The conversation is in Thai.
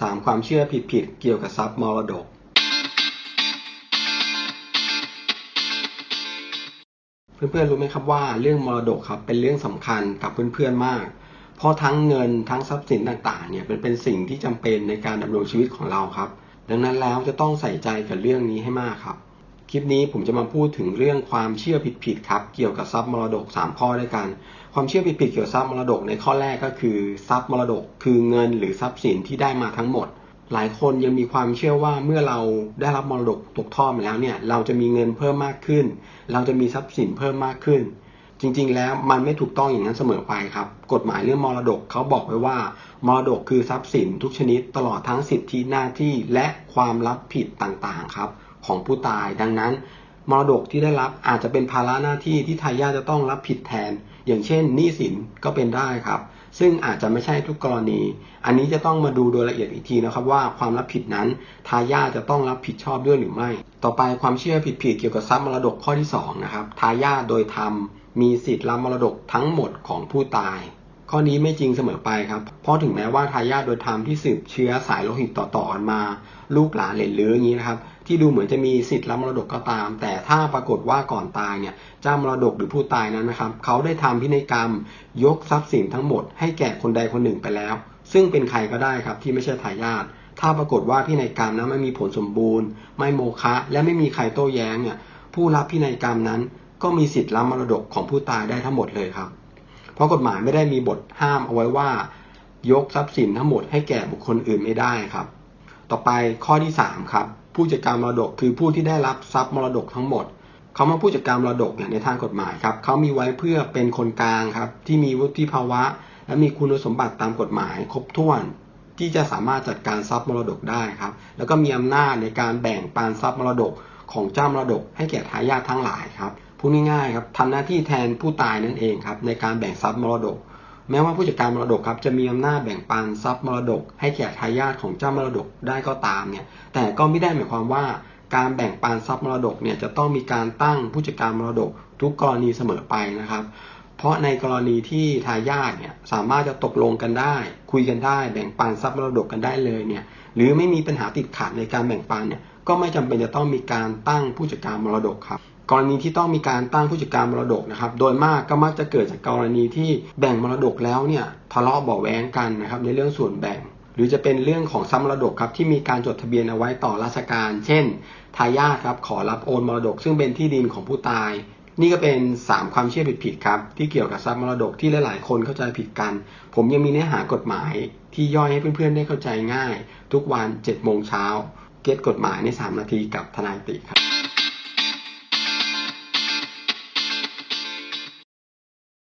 3 ความเชื่อผิดๆเกี่ยวกับทรัพย์มรดก เพื่อนๆรู้ไหมครับว่าเรื่องมรดกครับเป็นเรื่องสำคัญกับเพื่อนๆมาก เพราะทั้งเงินทั้งทรัพย์สินต่างๆเนี่ยเป็นเป็นสิ่งที่จำเป็นในการดำรงชีวิตของเราครับ ดังนั้นแล้วจะต้องใส่ใจกับเรื่องนี้ให้มากครับ คลิปนี้ผมจะมาพูดถึงเรื่องความเชื่อผิดๆครับ เกี่ยวกับทรัพย์มรดก 3 ข้อด้วยกัน ความเชื่อผิดๆเกี่ยวกับทรัพย์มรดกในข้อแรกก็คือ ทรัพย์มรดก คือเงินหรือทรัพย์สินที่ได้มาทั้งหมด หลายคนยังมีความเชื่อว่าเมื่อเราได้รับมรดกตกทอดมาแล้วเนี่ยเราจะมีเงินเพิ่มมากขึ้น เราจะมีทรัพย์สินเพิ่มมากขึ้น จริงๆ แล้วมันไม่ถูกต้องอย่างนั้นเสมอไปครับ กฎหมายเรื่องมรดกเขาบอกไว้ว่ามรดกคือทรัพย์สินทุกชนิดตลอดทั้งสิทธิหน้าที่และความรับผิดต่างๆครับ ของผู้ตาย ดังนั้น มรดกที่ได้รับอาจจะเป็นภาระหน้าที่ที่ทายาทจะต้องรับผิดแทน อย่างเช่นหนี้สินก็เป็นได้ครับ ซึ่งอาจจะไม่ใช่ทุกกรณี อันนี้จะต้องมาดูโดยละเอียดอีกทีนะครับว่าความรับผิดนั้นทายาทจะต้องรับผิดชอบด้วยหรือไม่ ต่อไปความเชื่อผิดๆเกี่ยวกับทรัพย์มรดกข้อที่สองนะครับทายาทโดยธรรมมีสิทธิ์รับมรดกทั้งหมดของผู้ตาย ข้อนี้ไม่จริงเสมอไปครับ เพราะถึงแม้ว่าทายาทโดยธรรมที่สืบเชื้อสายโลหิตต่อๆกันมา ลูกหลานเหลนเลื้ออย่างนี้นะครับ ที่ดูเหมือนจะมีสิทธิ์รับมรดกก็ตาม แต่ถ้าปรากฏว่าก่อนตายเนี่ยเจ้ามรดกหรือผู้ตายนั้นนะครับเขาได้ทำพินัยกรรม ยกทรัพย์สินทั้งหมด ให้แก่คนใดคนหนึ่งไปแล้ว ซึ่งเป็นใครก็ได้ครับที่ไม่ใช่ทายาทถ้าปรากฏว่าพินัยกรรมนั้นไม่มีผลสมบูรณ์ ไม่โมฆะและไม่มีใครโต้แย้งเนี่ยผู้รับพินัยกรรมนั้น ก็มีสิทธิ์รับมรดกของผู้ตายได้ทั้งหมดเลยครับ ราะกฎหมายไม่ได้มีบทห้ามเอาไว้ว่า ยกทรัพย์สินทั้งหมดให้แก่บุคคลอื่นไม่ได้ครับ ต่อไปข้อที่ 3 ครับ ผู้จัดการมรดกคือผู้ที่ได้รับทรัพย์มรดกทั้งหมดเขามาผู้จัดการมรดกเนี่ยในทางกฎหมายครับเขามีไว้เพื่อเป็นคนกลางครับ ที่มีวุฒิภาวะ และมีคุณสมบัติตามกฎหมาย ครบถ้วน ที่จะสามารถจัดการทรัพย์มรดกได้ครับ แล้วก็มีอำนาจในการแบ่งปันทรัพย์มรดก ของเจ้ามรดกให้แก่ทายาททั้งหลายครับพูดง่ายๆครับทำหน้าที่แทนผู้ตายนั่นเองครับในการแบ่งทรัพย์มรดก แม้ว่าผู้จัดการมรดกครับจะมีอำนาจแบ่งปันทรัพย์มรดก ให้แก่ทายาทของเจ้ามรดกได้ก็ตามเนี่ยแต่ก็ไม่ได้หมายความว่าการแบ่งปันทรัพย์มรดกเนี่ยจะต้องมีการตั้งผู้จัดการมรดก ทุกกรณีเสมอไปนะครับ เพราะในกรณีที่ทายาทเนี่ยสามารถจะตกลงกันได้ คุยกันได้ แบ่งปันทรัพย์มรดกกันได้เลยเนี่ยหรือไม่มีปัญหาติดขัดในการแบ่งปันเนี่ย ก็ไม่จำเป็นจะต้องมีการตั้งผู้จัดการมรดกครับ กรณีที่ต้องมีการตั้งผู้จัดการมรดกนะครับ โดยมากก็มักจะเกิดจากกรณีที่แบ่งมรดกแล้วเนี่ยทะเลาะเบาแวงกันนะครับในเรื่องส่วนแบ่ง หรือจะเป็นเรื่องของทรัพย์มรดกครับที่มีการจดทะเบียนเอาไว้ต่อราชการ เช่นทายาทครับขอรับโอนมรดก ซึ่งเป็นที่ดินของผู้ตายนี่ก็เป็น 3 ความเชื่อผิดๆครับ ที่เกี่ยวกับทรัพย์มรดกที่หลายๆ คนเข้าใจผิดกัน ผมยังมีเนื้อหากฎหมายที่ย่อยให้เพื่อนๆได้เข้าใจง่าย ทุกวัน7โมงเช้า เก็ตกฎหมายใน 3 นาทีกับทนายติครับ